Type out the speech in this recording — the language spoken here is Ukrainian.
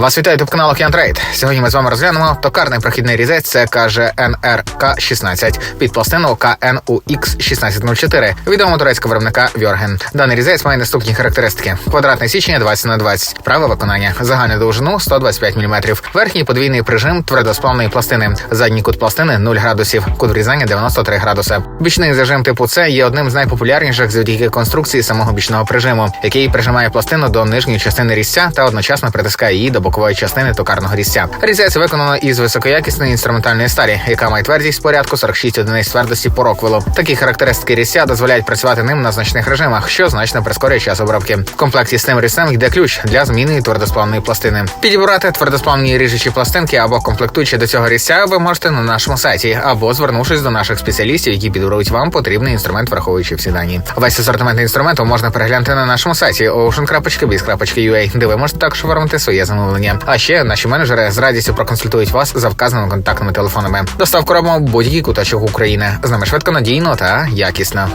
Вас вітає ютуб канал Океан. Сьогодні ми з вами розглянемо токарний прохідний різець. Це каже НРК 16 під пластину КНУХ 1604 відомого турецького виробника Вьорген. Даний різець має наступні характеристики: квадратне січення 20 на 20 праве виконання, загальну довжину 125 мм, верхній подвійний прижим твердосплавної пластини, задній кут пластини 0 градусів, кут врізання 93 градуси. Бічний зажим типу С є одним з найпопулярніших завдяки конструкції самого бічного прижиму, який прижимає пластину до нижньої частини різця та одночасно притискає її до бокової частини токарного різця. Різець виконано із високоякісної інструментальної сталі, яка має твердість порядку 46 одиниць твердості по роквелу. Такі характеристики різця дозволяють працювати ним на значних режимах, що значно прискорює час обробки. В комплекті з цим різцем йде ключ для зміни твердосплавної пластини. Підібрати твердосплавні ріжучі пластинки або комплектуючи до цього різця ви можете на нашому сайті або звернувшись до наших спеціалістів, які підберуть вам потрібний інструмент, враховуючи всі дані. Весь асортимент інструменту можна переглянути на нашому сайті ocean.biz.ua, де ви можете також оформити своє замовлення замовлення. А ще наші менеджери з радістю проконсультують вас за вказаними контактними телефонами. Доставку робимо в будь-який куточок України. З нами швидко надійно та якісно.